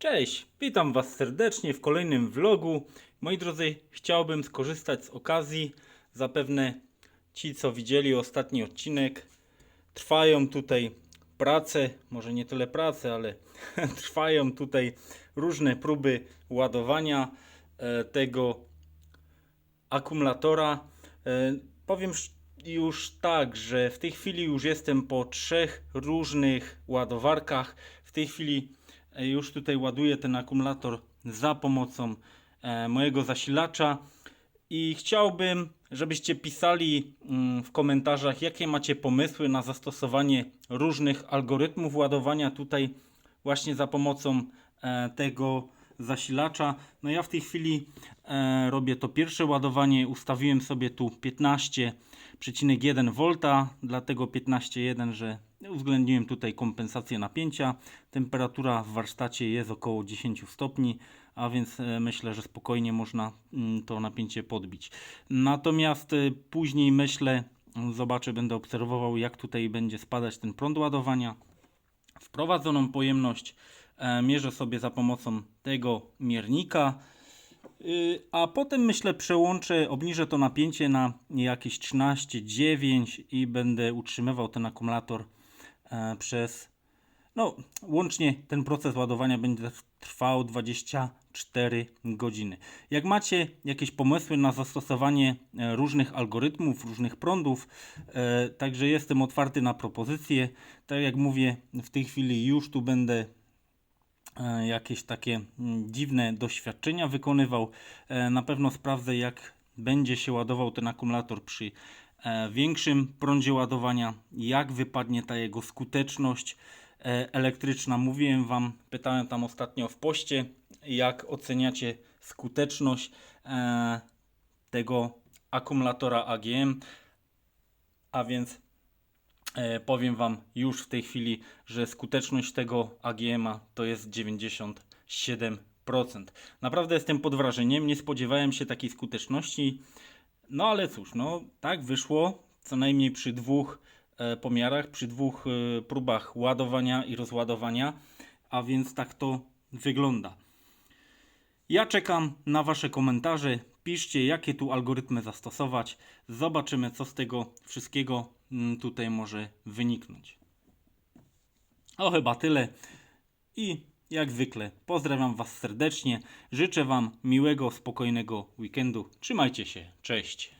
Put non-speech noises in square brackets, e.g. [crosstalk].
Cześć, witam Was serdecznie w kolejnym vlogu. Moi drodzy, chciałbym skorzystać z okazji. Zapewne ci, co widzieli ostatni odcinek, trwają tutaj prace, może nie tyle prace, ale [laughs] trwają tutaj różne próby ładowania e, tego akumulatora. E, Powiem już tak, że w tej chwili już jestem po trzech różnych ładowarkach. W tej chwili już tutaj ładuję ten akumulator za pomocą e, mojego zasilacza i chciałbym, żebyście pisali mm, w komentarzach, jakie macie pomysły na zastosowanie różnych algorytmów ładowania tutaj właśnie za pomocą e, tego zasilacza. No ja w tej chwili e, robię to pierwsze ładowanie. Ustawiłem sobie tu 15,1 V, dlatego 15,1, że uwzględniłem tutaj kompensację napięcia. Temperatura w warsztacie jest około 10 stopni, a więc e, myślę, że spokojnie można mm, to napięcie podbić. Natomiast e, później myślę, zobaczę, będę obserwował jak tutaj będzie spadać ten prąd ładowania wprowadzoną pojemność e, mierzę sobie za pomocą tego miernika. Y, A potem myślę przełączę, obniżę to napięcie na jakieś 13,9 i będę utrzymywał ten akumulator przez no łącznie ten proces ładowania będzie trwał 24 godziny. Jak macie jakieś pomysły na zastosowanie e, różnych algorytmów, różnych prądów, e, także jestem otwarty na propozycje. Tak jak mówię, w tej chwili już tu będę e, jakieś takie mm, dziwne doświadczenia wykonywał. E, Na pewno sprawdzę, jak będzie się ładował ten akumulator przy e, większym prądzie ładowania, jak wypadnie ta jego skuteczność e, elektryczna. Mówiłem Wam, pytałem tam ostatnio w poście, jak oceniacie skuteczność e, tego akumulatora AGM. A więc E, powiem Wam już w tej chwili, że skuteczność tego AGM-a to jest 97%. Naprawdę jestem pod wrażeniem, nie spodziewałem się takiej skuteczności. No ale cóż, no tak wyszło, co najmniej przy dwóch e, pomiarach, przy dwóch e, próbach ładowania i rozładowania, a więc tak to wygląda. Ja czekam na Wasze komentarze. Piszcie, jakie tu algorytmy zastosować. Zobaczymy, co z tego wszystkiego mm, tutaj może wyniknąć. O, chyba tyle. I jak zwykle pozdrawiam Was serdecznie. Życzę Wam miłego, spokojnego weekendu. Trzymajcie się. Cześć.